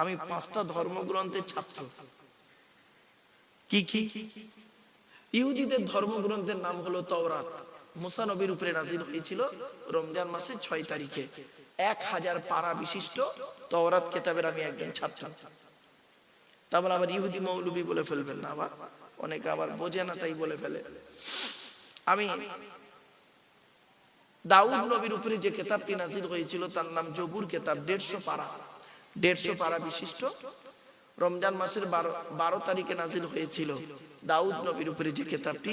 আমি পাঁচটা ধর্মগ্রন্থের ছাত্র। কি কি? ইহুদিদের ধর্মগ্রন্থের নাম হলো তওরাত। মুসা নবীর উপরে নাজিল হয়েছিল রমজান মাসের ছয় তারিখে। এক হাজার পারা বিশিষ্ট তওরাত কেতাবের আমি একজন ছাত্র। তারপর আবার ইহুদি মৌলবি বলে ফেলবেন না আবার। অনেকে আবার বোঝে না, তাই বলে ফেলে। আমি দাউদ নবীর উপরে যে কেতাবটি নাজিল হয়েছিল, তার নাম জবুর কেতাব, দেড়শো পারা। দেড়শো পারা বিশিষ্ট। রমজান মাসের বারো তারিখে নাজিল হয়েছিল। দাউদ নবীর উপরে যে কেতাবটি,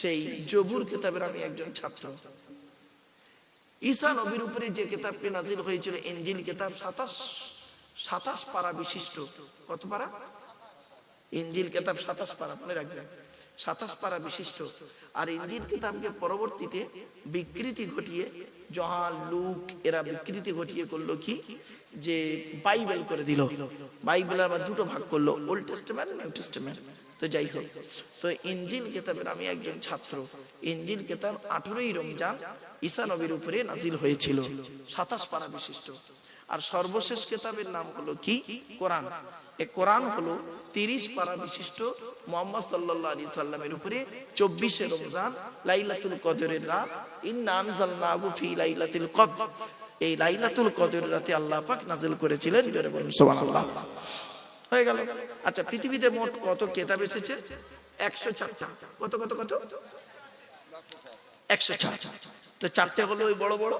সেই জবুর কেতাবের আমি একজন ছাত্র। ঈসা নবীর উপরে যে কেতাবটি নাজিল হয়েছিল এঞ্জিল কেতাব সাতাশ সাতাশ পারা বিশিষ্ট। কত পারা ইঞ্জিল কেতাব সাতাশ পারা মনে রাখবেন। সাতাশ পারা বিশিষ্ট। আর ইঞ্জিল কিতাবকে পরবর্তীতে বিকৃতি ঘটিয়ে জহাল লুক, এরা বিকৃতি ঘটিয়ে করল কি? যে বাইবেল করে দিল। বাইবেল আবার দুটো ভাগ করল ওল্ড টেস্টমেন্ট নিউ টেস্টমেন্ট তো যাই হোক, তো ইঞ্জিল কেতাবের, আমি একজন ছাত্র, ইঞ্জিল কেতাব আঠেরোই রমজান ঈসা নবীর উপরে নাজিল হয়েছিল, সাতাশ পারা বিশিষ্ট। আর সর্বশেষ কেতাবের নাম হলো কি? কোরআন। এ কোরআন হলো তিরিশ পারা বিশিষ্ট মোহাম্মদ সাল্লাহ আলী সাল্লামের উপরে চব্বিশে রমজান লাইলাতুল কদরের রাত, ইন্না আনজালনাহু ফি লাইলাতুল কদর। এই লাইলাতুল কদরের রাতে আল্লাহ পাক নাজিল করেছিলেন। জোরে বলুন সুবহানাল্লাহ। হয়ে গেল। আচ্ছা পৃথিবীতে মোট কত কেতাব এসেছে? একশো চারটা। কত কত কত? একশো চারটা। তো চারটে হলো ওই বড় বড়।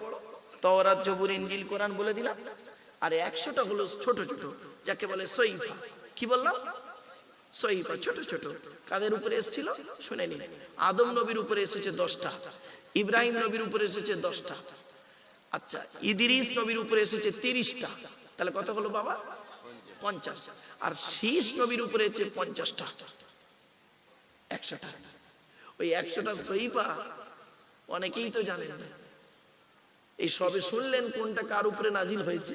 তওরাত জবুর ইনজিল কোরআন বলে দিলাম। আর একশোটা হলো ছোট ছোট যাকে বলে সইফা কি বললাম? সইফা ছোট ছোট। কাদের উপরে এসেছিল? শুনে নিন। আদম নবীর উপরে এসেছে দশটা। ইব্রাহিম নবীর উপরে এসেছে দশটা। আচ্ছা ইদিরিস নবীর উপরে এসেছে তিরিশটা। তাহলে কত হলো বাবা? পঞ্চাশ। আর শীষ নবীর উপরে এসেছে পঞ্চাশটা। একশোটা। ওই একশোটা সইফা অনেকেই তো জানেন। না এই সবে শুনলেন কোনটা কার উপরে নাজিল হয়েছে?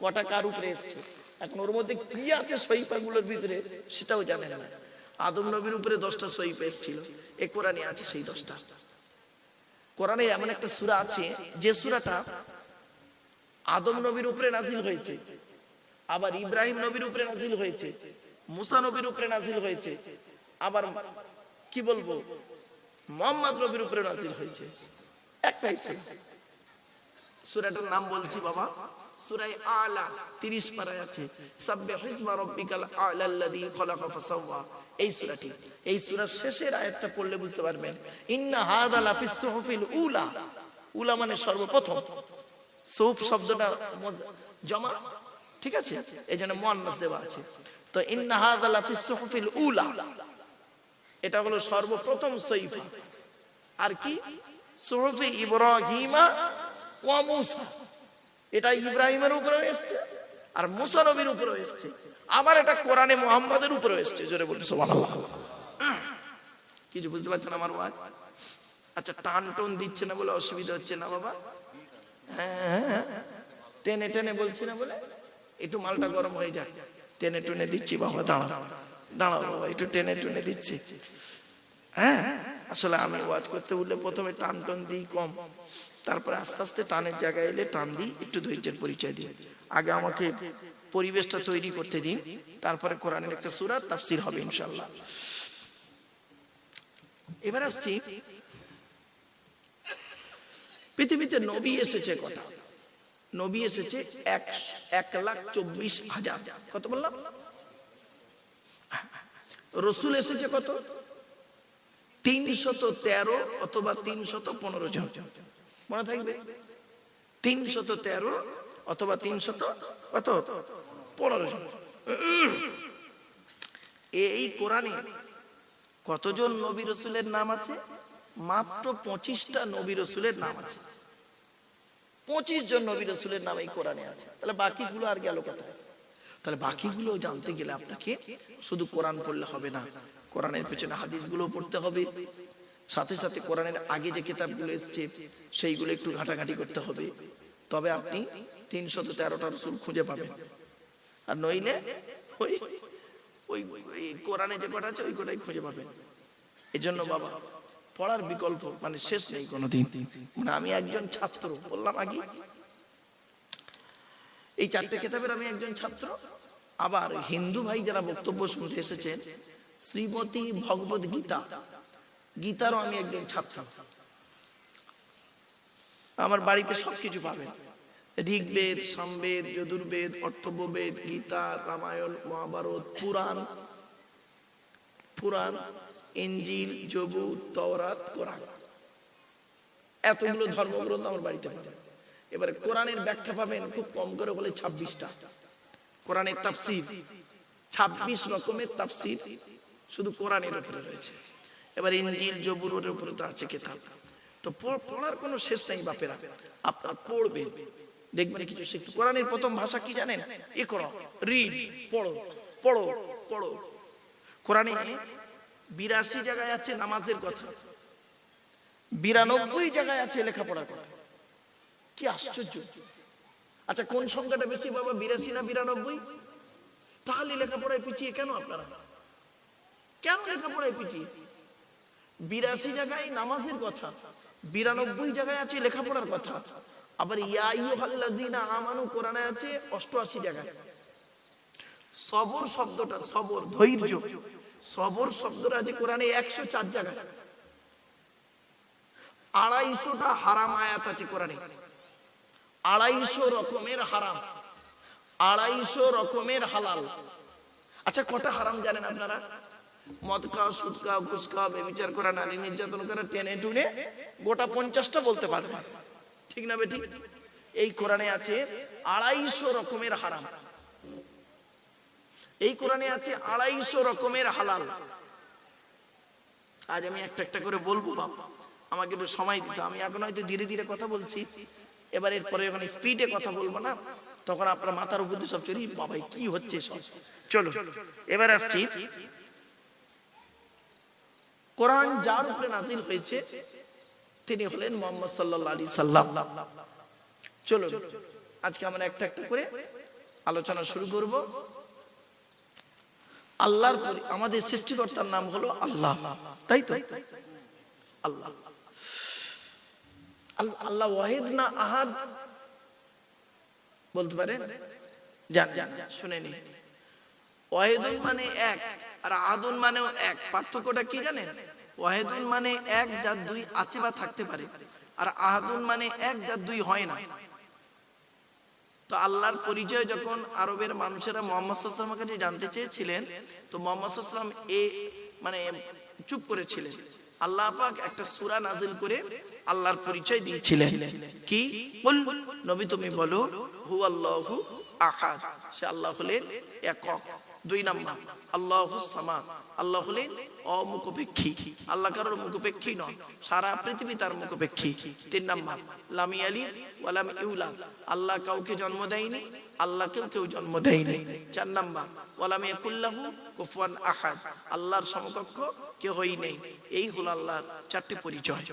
কটা কার উপরে এসছে? এখন ওর মধ্যে কি আছে সহিপা গুলোর ভিতরে সেটাও জানেন না। আদম নবীর উপরে দশটা সহিপা এসেছিল। এ কোরআনে আছে সেই দশটা। কোরআনে এমন একটা সুরা আছে, যে সুরাটা আদম নবীর উপরে নাজিল হয়েছে, আবার ইব্রাহিম নবীর উপরে নাজিল হয়েছে, মুসা নবীর উপরে নাজিল হয়েছে, আবার কি বলব, মোহাম্মদ নবীর উপরে নাজিল হয়েছে। একটাই সুরা। সূরাটার নাম বলছি বাবা, সূরায়ে আলা 30 পারায় আছে, সাব্বিহ হিসমা রাব্বিকাল আলা আল্লাযী খলাকা ফাসাওয়া। এই সূরাটি। এই সূরার শেষের আয়াতটা পড়লে বুঝতে পারবেন, ইন্না হাযা লাফিস সুহুফিল উলা। উলা মানে সর্বপ্রথম। সুহুফ শব্দটা জমা ঠিক আছে? এই জন্য মুয়ান্নাস দেওয়া আছে। তো ইন্না হাযা লাফিস সুহুফিল উলা। এটা হলো সর্বপ্রথম সহিফা আর কি? সুহুফি ইব্রাহিমা ওয়া মুসা। এটা ইব্রাহিমের উপরে এসছে। আর মুসা নবীর উপরেও এসছে। আবার এটা কোরআনে মুহাম্মাদের উপরেও এসছে, জোরে বলুন, সুবহানাল্লাহ। কিছু বুঝতে পারছেন আমার ওয়াজ? আচ্ছা টান টোন দিচ্ছে না বলে অসুবিধা হচ্ছে না বাবা? হ্যাঁ। টেনে টেনে বলছি না বলে? একটু মালটা গরম হয়ে যায় টেনে টুনে দিচ্ছি বাবা, দাঁড়াও। দাঁড়াও বাবা, একটু টেনে টুনে দিচ্ছি। হ্যাঁ আসলে আমি ওয়াজ করতে উঠলে প্রথমে টান টন দিই কম। তারপরে আস্তে আস্তে টানের জায়গায় এলে টান দিই, একটু ধৈর্যের পরিচয় দিই। আগে আমাকে পরিবেশটা তৈরি করতে দিন, তারপরে কোরআনের একটা সুরাত তাফসির হবে ইনশাল্লাহ এবার আসছি, পৃথিবীতে নবী এসেছে কটা? নবী এসেছে এক এক লাখ চব্বিশ হাজার। কত বললাম? রসুল এসেছে কত? তিনশত তেরো অথবা তিনশত পনেরো জন। মনে থাকবে? তিনশত তেরো অথবা তিনশত কত? পনেরো এই কোরআনে কতজন নবী রসুলের নাম আছে? মাত্র পঁচিশটা নবী রসুলের নাম আছে। পঁচিশ জন নবী রসুলের নাম এই কোরআনে আছে। তাহলে বাকিগুলো আর গেল কোথায় তাহলে বাকিগুলো জানতে গেলে আপনাকে শুধু কোরআন পড়লে হবে না। কোরআনের পেছনে হাদিসগুলো পড়তে হবে। সাথে সাথে কোরআনের আগে যে কিতাবগুলো এসছে, সেইগুলো একটু ঘাটাঘাটি করতে হবে। তবে আপনি তিনশত তেরোটা রসুল খুঁজে পাবেন। আর নইলে ওই ওই কোরআনে যে কটা আছে, ওই কটাই খুঁজে পাবেন। এই জন্য বাবা, পড়ার বিকল্প মানে শেষ নেই কোনোদিন। মানে আমি একজন ছাত্র, বললাম আগে। এই চারটে কিতাবের আমি একজন ছাত্র। আবার হিন্দু ভাই যারা বক্তব্য শুনতে এসেছেন শ্রীমতী ভগবত গীতা গীতারও আমি একজন ছাত্র। আমার বাড়িতে সবকিছু পাবেন। ঋগ্বেদ, সামবেদ, যদুর্বেদ অর্থববেদ গীতা, রামায়ণ, মহাভারত, পুরাণ পুরাণ, ইঞ্জিল জবু তওরাত, কোরআন। এতগুলো ধর্মগ্রন্থ আমার বাড়িতে পাবেন। এবারে কোরআনের ব্যাখ্যা পাবেন খুব কম করে বলে ছাব্বিশটা। কোরআনের তাফসির, ছাব্বিশ রকমের তাফসির শুধু কোরআনের উপরে রয়েছে। এবার ইঞ্জিল জবুরের উপরে তো আছে কেতাব। তো পড়ার কোনো শেষ নাই বাপেরা। আপনার পড়বেন। দেখবেন কিছু শিখতে কোরআনের প্রথম ভাষা কি জানেন? এ করো রিড, পড়ো পড়ো পড়ো। কোরআনে বিরাশি জায়গায় আছে নামাজের কথা। বিরানব্বই জায়গায় আছে লেখাপড়ার কথা। কি আশ্চর্য। আচ্ছা কোন সংখ্যাটা বেশি বাবা, বিরাশি না বিরানব্বই? তাহলে লেখাপড়ায় পিছিয়ে কেন আপনারা? কেন লেখাপড়ায় পিছিয়ে? বিরাশি জায়গায় নামাজের কথা, বিরানব্বই জায়গায় আছে লেখাপড়ার কথা। আবার ইয়াইহাল্লাযীনা আমানু, কোরআনে আছে অষ্টআশি জায়গায়। সবর শব্দটা, সবর, ধৈর্য। সবর শব্দটা আছে কোরআনে একশো চার জায়গায়। আড়াইশোটা হারাম আয়াত আছে কোরআনে। আড়াইশো রকমের হারাম। আড়াইশো রকমের হালাল। আচ্ছা কটা হারাম জানেন আপনারা? মদ খাওয়া সুদ খাওয়া ঘুষ খাওয়া বেবিচার করা, নারী নির্যাতন করা, টেনে টুনে গোটা পঞ্চাশটা বলতে পারবে। ঠিক না বেটি? এই কোরআনে আছে আড়াইশো রকমের হারাম। এই কোরআনে আছে আড়াইশো রকমের হালাল। আজ আমি একটা একটা করে বলব বাবা আমাকে একটু সময় দিতে আমি এখন হয়তো ধীরে ধীরে কথা বলছি। এবার এরপরে যখন স্পিডে কথা বলব না, তখন আপনার মাথার উপর সব চলি, বাবাই কি হচ্ছে সব? চলো, এবার আসছি কোরআন যার উপরে নাজিল হয়েছে, তিনি হলেন মোহাম্মদ সাল্লাহ আলী সাল্লাম। চলো আজকে আমরা একটা একটা করে আলোচনা শুরু করব। আল্লাহর আমাদের সৃষ্টিকর্তার নাম হলো আল্লাহ। তাই তো? আল্লাহ। আল- আল্লাহ ওয়াহিদ না আহাদ? বলতে পারেন? জান জান, শুনে নি ওয়াহিদুন মানে এক, আর আহাদুন মানেও এক। পার্থক্যটা কি জানেন? ওয়াহিদুন মানে এক যার দুই আছে বা থাকতে পারে, আর আহাদুন মানে এক যার দুই হয় না। তো আল্লাহর পরিচয় যখন আরবের মানুষেরা মোহাম্মদ সাল্লামের কাছে জানতে চেয়েছিলেন, তো মোহাম্মদ সাল্লাম এ মানে চুপ করেছিলেন। আল্লাহ পাক একটা সূরা নাজিল করে আল্লাহর পরিচয় দিয়েছিলেন। কি? বল নবী তুমি বলো হু আল্লাহু আহাদ। সে আল্লাহ হলেন একক। দুই নাম্বার, আল্লাহু সামাদ। আল্লাহ হলেন অমুখপেক্ষী। আল্লাহ কারোর মুখপেক্ষী নয়, সারা পৃথিবী তার মুখপেক্ষী। তিন নাম্বার, লামি আলী ওয়ালাম ইউলাদ। আল্লাহ কাউকে জন্ম দেয়নি, আল্লাহকেও কেউ জন্ম দেয়নি। চার নাম্বার ওয়ালাম ইয়াকুল্লাহু কুফুয়ান আহাদ। আল্লাহর সমকক্ষ কেউ হই নেই। এই হলো আল্লাহর চারটি পরিচয়।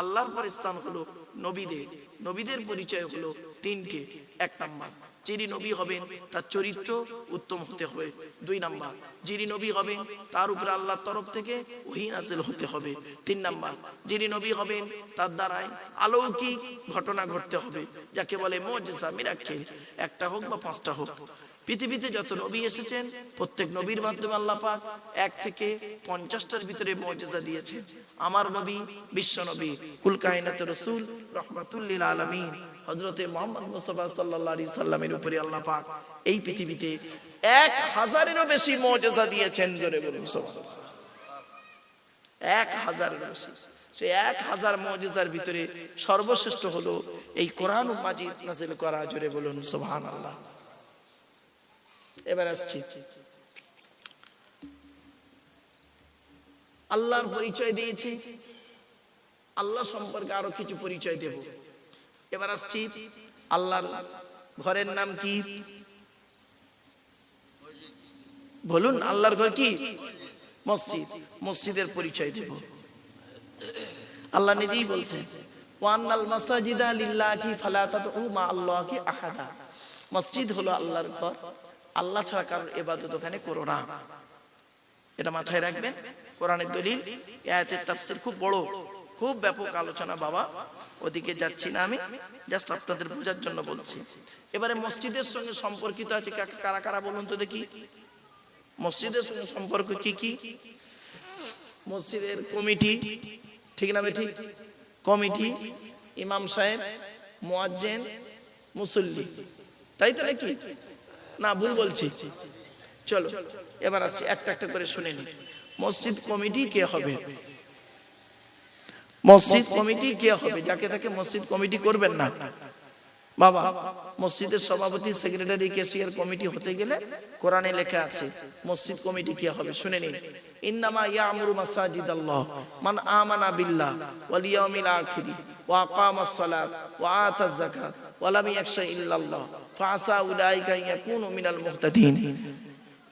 আল্লাহর পর স্থান হলো নবীদের। নবীদের পরিচয় হলো তিনটে। এক নাম্বার যিনি নবী হবেন, তার চরিত্র উত্তম হতে হবে। দুই নাম্বার, যিনি নবী হবেন, তার উপরে আল্লাহর তরফ থেকে ওহি নাজিল হতে হবে। তিন নাম্বার, যিনি নবী হবেন, তার দ্বারায় আলৌকিক ঘটনা ঘটতে হবে, যাকে বলে মজেসা মিরাক্কেল। একটা হোক বা পাঁচটা হোক। পৃথিবীতে যত নবী এসেছেন, প্রত্যেক নবীর মাধ্যমে আল্লাহ পাক এক থেকে পঞ্চাশটার ভিতরে মর্যাদা দিয়েছেন। আমার নবী, বিশ্ব নবী, কুল কায়নাত রসুল রহমাতুল্লিল আলমিন হজরতে মোহাম্মদ মুস্তফা সাল্লাহ আলী সাল্লামের উপরে আল্লাহ পাক এই পৃথিবীতে এক হাজারেরও বেশি মর্যাদা দিয়েছেন, জোরে বলুন। এক হাজারের বেশি। সে এক হাজার মর্যাদার ভিতরে সর্বশ্রেষ্ঠ হলো এই কোরআন মাজিদ নাজিল করা, জোরে বলুন সুবহান আল্লাহ এবার আসছি। আল্লাহর পরিচয় দিয়েছি। আল্লাহ সম্পর্কে আরও কিছু পরিচয় দেব। এবার আসছি আল্লাহর ঘরের নাম কি? বলুন, আল্লাহর ঘর কি? মসজিদ। মসজিদের পরিচয় দেব। আল্লাহ নিজেই বলছেন, ওয়ান্নাল মাসাজিদা লিল্লাহি ফালা তাদউ মা আল্লাহি আহাদা। মসজিদ হলো আল্লাহর ঘর। আল্লাহ ছাড়া কারোর ইবাদত ওখানে করো না। এটা মাথায় রাখবেন। কোরআনের দলিল আয়াতের খুব বড়, খুব ব্যাপক আলোচনা বাবা। ওদিকে যাচ্ছি না আমি জাস্ট আপনাদের বোঝার জন্য বলছি। এবারে মসজিদের সঙ্গে সম্পর্কিত আছে কারা কারা বলুন তো দেখি। মসজিদের সঙ্গে সম্পর্ক কি কি? মসজিদের কমিটি, ঠিক না ঠিক কমিটি, ইমাম সাহেব, মুয়াজ্জেন, মুসল্লি। তাই তো নাকি? না, ভুল বলছি। চলো, এবার আসছি একটা একটা করে শুনে নি। মসজিদ কমিটি কে হবে? মসজিদ কমিটি কে হবে? যাকে তাকে মসজিদ কমিটি করবেন না। বাবা, মসজিদের সভাপতি, সেক্রেটারি, কেশিয়ার কমিটি হতে গেলে কোরআনে লেখা আছে, মসজিদ কমিটি কে হবে? শুনে নিন ইন্নামা ইয়ামুরু মাসাজিদাল্লাহ, মান আমানা বিল্লাহ, ওয়াল ইয়াউমিল আখির, ওয়া আকামাস সালাত, ওয়া আতাজ যাকাত। ওয়া লাম ইয়াখশা ইল্লাল্লাহ, ফাআসা উলাইকা ইয়াকুনু মিনাল মুহতাদিন।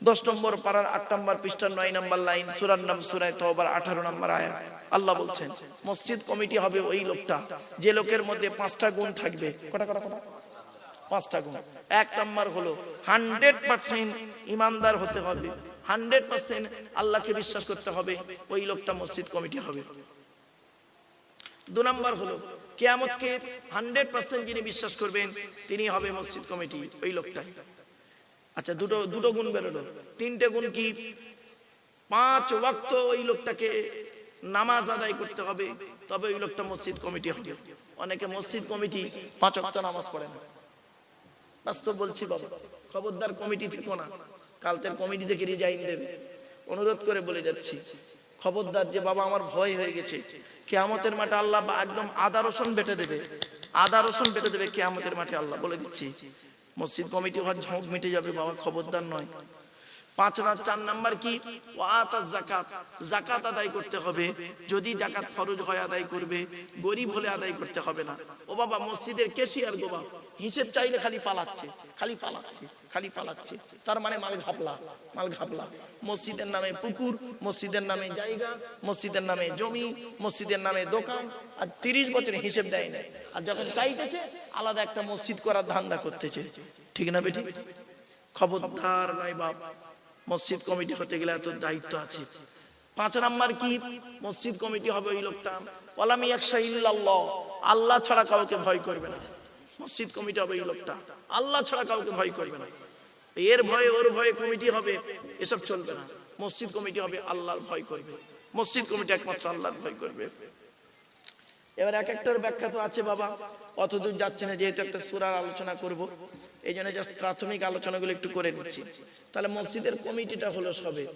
দশ নম্বর পাড়ার আট নম্বর পৃষ্ঠার নয় নম্বর লাইন, সুরার নাম তওবার আঠারো নম্বর আয়াত। আল্লাহ বলছেন, মসজিদ কমিটি হবে ওই লোকটা, যে লোকের মধ্যে পাঁচটা গুণ থাকবে। কটা কটা কটা? পাঁচটা গুণ। এক নম্বর হলো, হান্ড্রেড পার্সেন্ট ইমানদার হতে হবে। হান্ড্রেড পার্সেন্ট আল্লাহকে বিশ্বাস করতে হবে, ওই লোকটা মসজিদ কমিটি হবে। দু নম্বর হলো কেয়ামতকে হান্ড্রেড পার্সেন্ট যিনি বিশ্বাস করবেন, তিনি হবে মসজিদ কমিটি, ওই লোকটাই। আচ্ছা দুটো দুটো গুণ বেরোলো। তিনটে গুণ কি? পাঁচ ওয়াক্ত ওই লোকটাকে নামাজ আদায় করতে হবে, তবে ওই লোকটা মসজিদ কমিটি হবে। অনেকে মসজিদ কমিটি পাঁচ ওয়াক্ত নামাজ পড়ে না। বাস্তব বলছি বাবা, খবরদার কমিটি থেকো না। কালতের কমিটি থেকে রিজাইন দেবে? অনুরোধ করে বলে যাচ্ছি খবরদার যে বাবা আমার ভয় হয়ে গেছে, কেয়ামতের মাঠে আল্লাহ একদম আদা রসুন বেটে দেবে। আদা রসুন বেটে দেবে কেয়ামতের মাঠে আল্লাহ বলে দিচ্ছি। মসজিদ কমিটি হওয়ার ঝোঁক মিটে যাবে, বাবা খবরদার নয়। পাঁচ না চার নাম্বার কি? জাকাত জাকাত আদায় করতে হবে। যদি জাকাত ফরজ হয়, আদায় করবে। গরিব হলে আদায় করতে হবে না। ও বাবা, মসজিদের কেশিয়ার গোবা হিসেব চাইলে খালি পালাচ্ছে খালি পালাচ্ছে খালি পালাচ্ছে। তার মানে মাল ঘাপলা মাল ঘাপলা। মসজিদের নামে পুকুর, মসজিদের নামে জায়গা, মসজিদের নামে জমি, মসজিদের নামে দোকান। আর তিরিশ বছর হিসেব দেয় না আর যখন চাইতেছে, আলাদা একটা মসজিদ করার ধান্দা করতেছে। ঠিক না বেটি? খবরদার নয় বাপ। মসজিদ কমিটি হতে গেলে এত দায়িত্ব আছে। পাঁচ নাম্বার কি? মসজিদ কমিটি হবে ওই লোকটা। ওয়ালামি একশা ইল্লাল্লাহ। আল্লাহ ছাড়া কাউকে ভয় করবে না। মসজিদ কমিটি হবে এই লোকটা। আল্লাহ ছাড়া কাউকে ভয় করবে না। এর ভয়ে ওর ভয়ে কমিটি হবে, এসব চলবে না। মসজিদ কমিটি হবে, আল্লাহর ভয় করবে। মসজিদ কমিটি একমাত্র আল্লাহর ভয় করবে। এবার এক একটার ব্যাখ্যা তো আছে বাবা। অত দূর যাচ্ছে না, যেহেতু একটা সুরার আলোচনা করব। এই জন্য জাস্ট প্রাথমিক আলোচনাগুলো একটু করে নিচ্ছি। তাহলে মসজিদের কমিটিটা হলো সবে।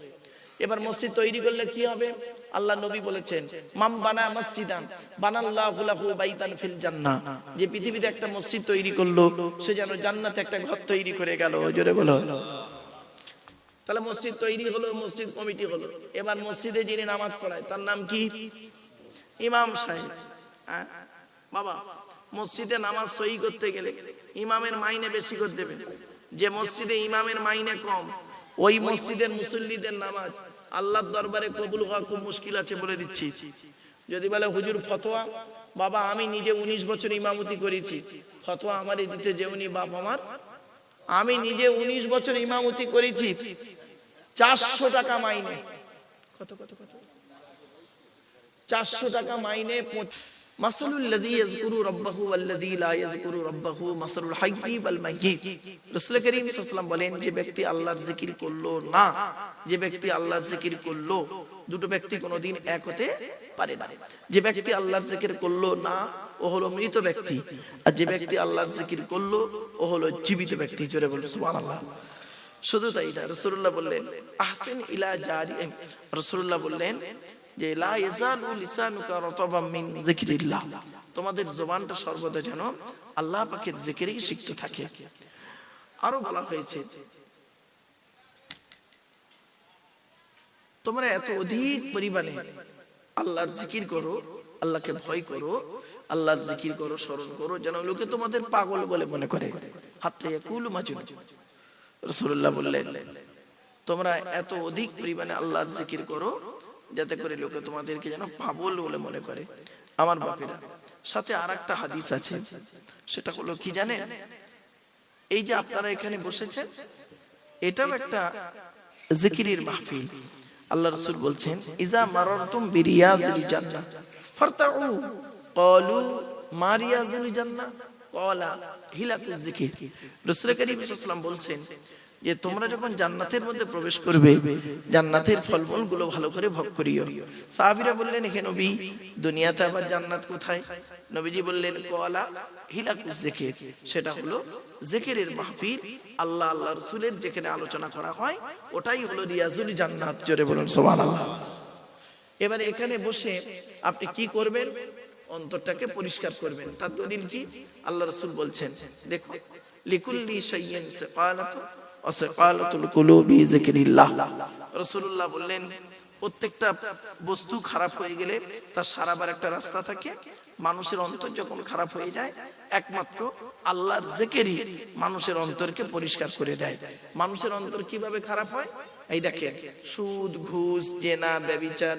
এবার মসজিদ তৈরি করলে কি হবে? আল্লাহ নবী বলেছেন মাম বানা মসজিদান, বানাল্লাহু লাহু বাইতান ফিল জান্নাহ। যে পৃথিবীতে একটা মসজিদ তৈরি করল, সে যেন জান্নাতে একটা ঘর তৈরি করে গেল। জোরে বলো। তাহলে মসজিদ তৈরি হলো, মসজিদ কমিটি হলো। এবার মসজিদে যিনি নামাজ পড়ায়, তার নাম কি? ইমাম সাহেব। হ্যাঁ? বাবা, মসজিদে নামাজ সহি করতে গেলে ইমামের মাইনে বেশি করে দেবে। যে মসজিদে ইমামের মাইনে কম, ওই মসজিদের মুসল্লিদের নামাজ আল্লাহর দরবারে কবুল হওয়া খুব মুশকিল আছে বলে দিচ্ছি। যদি বলে, হুজুর, ফতোয়া? বাবা, আমি নিজে উনিশ বছর ইমামতি করেছি। ফতোয়া আমারই দিতে যে উনি বাপ আমার। আমি নিজে উনিশ বছর ইমামতি করেছি। চারশো টাকা মাইনে। কত কত কত? চারশো টাকা মাইনে যে ব্যক্তি আল্লাহর জিকির করল না ও হলো মৃত ব্যক্তি। আর যে ব্যক্তি আল্লাহর জিকির করল, ও হলো জীবিত ব্যক্তি। জোরে সুবহানাল্লাহ। শুধু তাই না বললেন ইলা বললেন যে তোমাদের জবানটা সর্বদা যেন আল্লাহ পাকের জিকিরেই সিক্ত থাকে। আরও বলা হয়েছে, তোমরা এত অধিক পরিমাণে আল্লাহর জিকির করো, আল্লাহকে ভয় করো, আল্লাহর জিকির করো, স্মরণ করো, যেন লোকে তোমাদের পাগল বলে মনে করে। বললেন, তোমরা এত অধিক পরিমাণে আল্লাহর জিকির করো যাতে করে লোকে তোমাদেরকে যেন পাগল বলে মনে করে। আমার বাপেরা। সাথে আর একটা হাদিস আছে। সেটা হলো কি জানে এই যে আপনারা এখানে বসেছেন, এটাও একটা জিকিরের মাহফিল। আল্লাহ রসুল বলছেন, ইজা মাররতুম বিরিয়াজিল জান্নাহ, ফারতাউ, ক্বালু মা রিয়াজুল জান্নাহ, ক্বালা হিলাকুজ যিকির রাসূল করিম সাল্লাল্লাহু আলাইহি ওয়াসাল্লাম বলছেন যে তোমরা যখন জান্নাতের মধ্যে প্রবেশ করবে, জান্নাতের ফলমূলগুলো ভালো করে ভোগ করিও। সাহাবীরা বললেন, হে নবী, দুনিয়াতে আবার জান্নাত কোথায়? নবীজি বললেন কোয়ালা হিলাকুজ জিকির। সেটা হলো জিকিরের মাহফিল আল্লাহ আল্লাহ রাসূলের যেখানে আলোচনা করা হয়, ওটাই হলো রিয়াজুল জান্নাত। জোরে বলুন, সুবহানাল্লাহ। এবারে এখানে বসে আপনি কি করবেন? অন্তরটাকে পরিষ্কার করবেন। তার দলিল কি? আল্লাহ রাসূল বলছেন, দেখো, লিকুল্লি শাইইন সাকালাতু বললেন, প্রত্যেকটা বস্তু খারাপ হয়ে গেলে তার সারাবার একটা রাস্তা থাকে। মানুষের অন্তর যখন খারাপ হয়ে যায়, একমাত্র আল্লাহর জেকেরই মানুষের অন্তরকে পরিষ্কার করে দেয়। মানুষের অন্তর কীভাবে খারাপ হয়? এই দেখেন, সুদ, ঘুষ, জেনা, ব্যবিচার,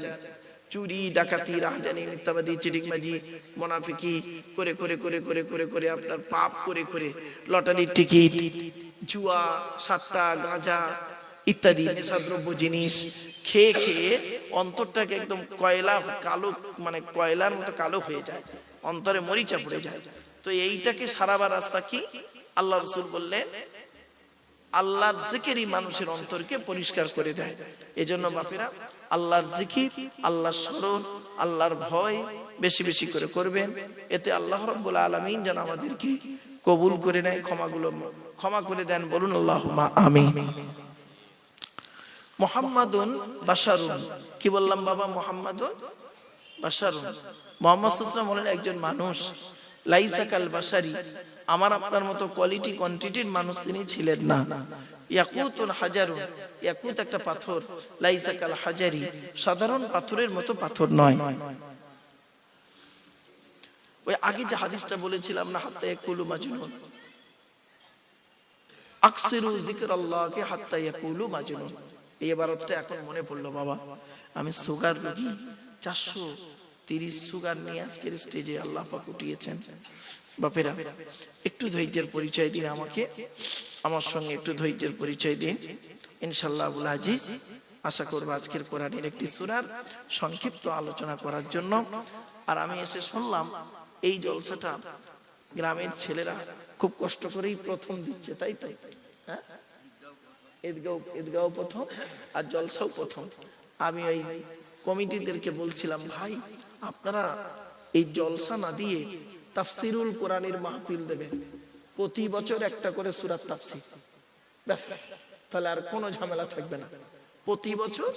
চুরি, ডাকাতি, রাহজানি, মিথ্যাবাদী, চিটিংবাজি, মোনাফিকি, করে করে করে করে করে করে, আপনার পাপ করে করে, লটারির টিকিট জুয়া সাট্টা গাঁজা ইত্যাদি নেশাদ্রব্য জিনিস খেয়ে খেয়ে অন্তরটাকে একদম কয়লা, কালো মানে কয়লার মতো কালো হয়ে যায়, অন্তরে মরিচা পড়ে যায়। তো এইটাকে সারাবার রাস্তা কি? আল্লাহ রসুল বললেন, আল্লাহর জিকিরই মানুষের অন্তরকে পরিষ্কার করে দেয়। এজন্য বাপেরা, আল্লাহর জিকির, আল্লাহর স্মরণ, আল্লাহর ভয় বেশি বেশি করে করবেন। এতে আল্লাহ রব্বুল আলমিন যেন আমাদেরকে কবুল করে নেয়, ক্ষমাগুলো ক্ষমা করে দেন, বলুন আল্লাহ আমি মোহাম্মদুন বাসারুন কি বললাম বাবা? মোহাম্মদুন বাসারুন মোহাম্মদ হলেন একজন মানুষ। লাইসাকাল আমার আপনার মতো কোয়ালিটি কোয়ান্টিটির মানুষ তিনি ছিলেন না। ইয়াকুতুন হাজারুন। ইয়াকুত একটা পাথর। লাইসাকাল হাজারি। সাধারণ পাথরের মতো পাথর নয়। ওই আগে যে হাদিসটা বলেছিলাম না হাতে কুলু মাজনুন। মাজনুন। এই এখন মনে পড়ল, বাবা। আমি সুগার চারশো তিরিশ সুগার নিয়ে আজকের স্টেজে একটু ধৈর্যের পরিচয় দিন আমাকে। আমার সঙ্গে একটু ধৈর্যের পরিচয় দিন। ইনশাল্লাহ আজিজ, আশা করব আজকের কোরআনের একটি সুরার সংক্ষিপ্ত আলোচনা করার জন্য। আর আমি এসে শুনলাম, এই জলসাটা গ্রামের ছেলেরা খুব কষ্ট করেই প্রথম দিচ্ছে, তাই তাই তাই হ্যাঁ? প্রথম আর জলসাও প্রথম। আমি ওই কমিটিদেরকে বলছিলাম, ভাই, আপনারা এই জলসা না দিয়ে তাফসিরুল কোরআনের মাহফিল দেবেন। প্রতি বছর একটা করে সুরাত ব্যাস, তাহলে আর কোনো ঝামেলা থাকবে না। প্রতি বছর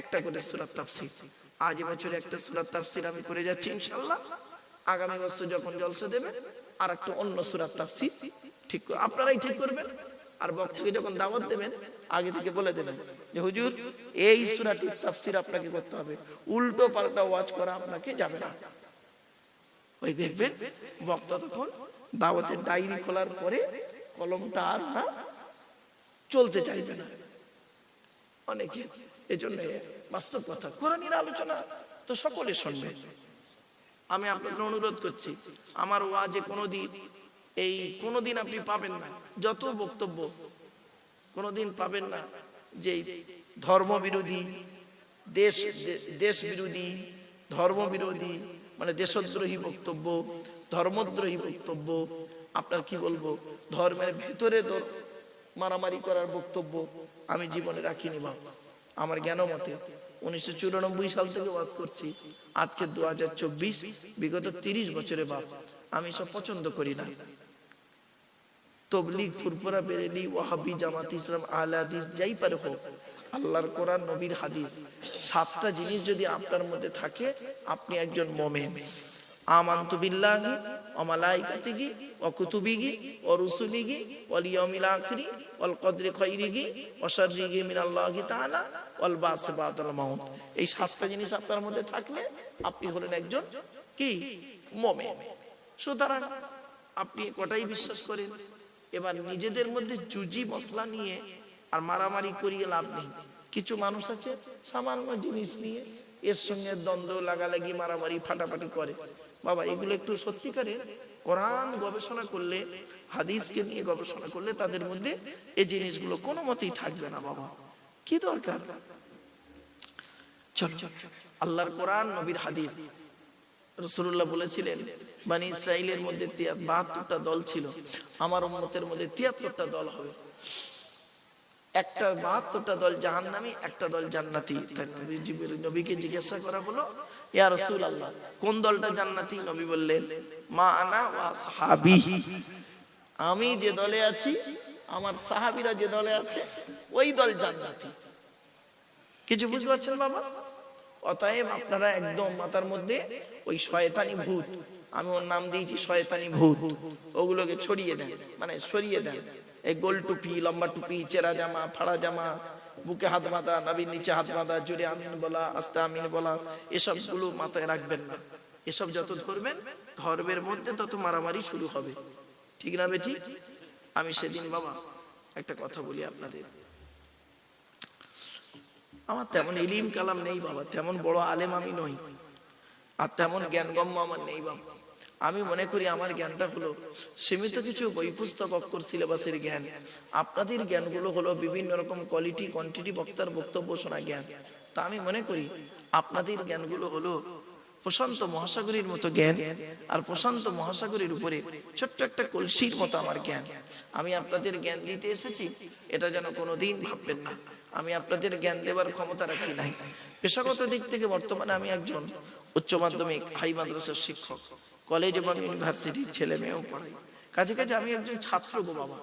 একটা করে সুরাত আজ বছর একটা সুরাত তাফসির আমি করে যাচ্ছি ইনশাল্লাহ আগামী বছর যখন জলসা দেবেন আর একটা অন্য সুরাত তাফসির ঠিক আপনারাই ঠিক করবেন। আর বক্তাকে যখন দাওয়াত দেবেন, আগে থেকে বলে দেবেন যে, হুজুর, এই সূরাটির তাফসীর আপনাকে করতে হবে। উল্টো পাল্টা ওয়াজ করা আপনাকে যাবে না। ওই দেখবেন, বক্তা তখন দাওয়াতের ডায়েরি খোলার পরে কলমটা আর না চলতে চাইবে না। অনেকে এজন্য বাস্তব কথা, কোরআনের আলোচনা তো সকলে শুনবে আমি আপনাদের অনুরোধ করছি, আমার ওয়াজে কোনোদিন এই কোনোদিন আপনি পাবেন না। যত বক্তব্য কোনোদিন পাবেন না যে ধর্ম বিরোধী দেশ দেশ বিরোধী ধর্ম বিরোধী মানে দেশদ্রোহী বক্তব্য, ধর্মদ্রোহী বক্তব্য, আপনার কি বলব? ধর্মের ভেতরে মারামারি করার বক্তব্য আমি জীবনে রাখিনি বাবা আমার জ্ঞান মতে উনিশশো চুরানব্বই সাল থেকে ওয়াজ করছি। আজকে দু বিগত তিরিশ বছরে বাপ। আমি সব পছন্দ করি না। তবলিগ ফুরফুরা বেরেলি ওয়াহাবি, জামাত ইসলাম, আহলে হাদিস, যাই পারে হোক। আল্লাহর কোরআন, নবীর হাদিস। সাতটা জিনিস যদি আপনার মধ্যে থাকে, আপনি একজন মোমেন। আমান্তু বিল্লাহি, ওয়া মালাইকাতিহি, ওয়া কুতুবিহি, ওয়া রুসুলিহি, ওয়াল ইয়াউমিল আখিরি, ওয়াল কদরি খাইরিহি ওয়া শাররিহি মিনাল্লাহি তাআলা, ওয়াল বাস বাদাল মাউত। এই সাতটা জিনিস আপনার মধ্যে থাকলে আপনি হলেন একজন কি? মোমেন। সুতরাং আপনি কটাই বিশ্বাস করেন? এবার নিজেদের মধ্যে জুজি মশলা নিয়ে আর মারামারি করিয়ে লাভ নেই। কিছু মানুষ আছে সামান্য জিনিস নিয়ে এর সঙ্গে দ্বন্দ্ব, লাগালাগি, মারামারি, ফাটাফাটি করে। বাবা, এগুলো একটু সত্যিকারে কোরআন গবেষণা করলে, হাদিসকে নিয়ে গবেষণা করলে তাদের মধ্যে এই জিনিসগুলো কোনো মতেই থাকবে না বাবা। কি দরকার? চলো, আল্লাহর কোরআন, নবীর হাদিস। রসুল্লাহ বলেছিলেন মানে ইসরায়েলের মধ্যে বাহাত্তরটা দল ছিল। আমার উম্মতের মধ্যে তিয়াত্তরটা দল হবে। একটা বাহাত্তরটা দল জাহান্নামী, একটা দল জান্নাতি। নবীকে জিজ্ঞাসা করা হলো, ইয়া রসুল আল্লাহ কোন দলটা জান্নাতি? নবী বললেন, মা আনা সাহাবি আমি যে দলে আছি, আমার সাহাবিরা যে দলে আছে, ওই দল জান্নাতি। কিছু বুঝতে পারছেন বাবা? অতএব আপনারা একদম মাথার মধ্যে ওই শয়তানি ভূত, আমি ওর নাম দিয়েছি শয়তানি ভূত, ওগুলোকে ছড়িয়ে দেন মানে সরিয়ে দেন। এই গোল টুপি, লম্বা টুপি, চেরা জামা, ফাড়া জামা, বুকে হাত বাঁধা নাবির নিচে হাত বাঁধা, জোরে আমিন বলা, আস্তে আমিন বলা এসবগুলো মাথায় রাখবেন না। এসব যত ধরবেন, ধর্মের মধ্যে তত মারামারি শুরু হবে। ঠিক না বেঠি আমি সেদিন বাবা একটা কথা বলি আপনাদের। আমার তেমন ইলিম কালাম নেই বাবা, তেমন বড় আলেম আমি নই, আর তেমন জ্ঞানগম্য আমার নেই বাবা। আমি মনে করি আমার জ্ঞানটা হলো সীমিত কিছু বই পুস্তক অক্ষর সিলেবাসের জ্ঞান। আপনাদের জ্ঞানগুলো হলো বিভিন্ন রকম কোয়ালিটি কোয়ান্টিটি বক্তার বক্তব্য শোনা জ্ঞান। তা আমি মনে করি আপনাদের জ্ঞানগুলো হলো প্রশান্ত মহাসাগরীর মতো জ্ঞান, আর প্রশান্ত মহাসাগরীর উপরে ছোট্ট একটা কলসির মতো আমার জ্ঞান। আমি আপনাদের জ্ঞান দিতে এসেছি, এটা যেন কোনোদিন ভাববেন না। আমি আপনাদের জ্ঞান দেবার ক্ষমতা রাখি নাই। পেশাগত দিক থেকে বর্তমানে আমি একজন উচ্চ মাধ্যমিক, হাই মাদ্রাসার শিক্ষক, কলেজ এবং ইউনিভার্সিটির ছেলে মেয়েও পড়াই। কাছে কাছে আমি একজন ছাত্র গো বাবা।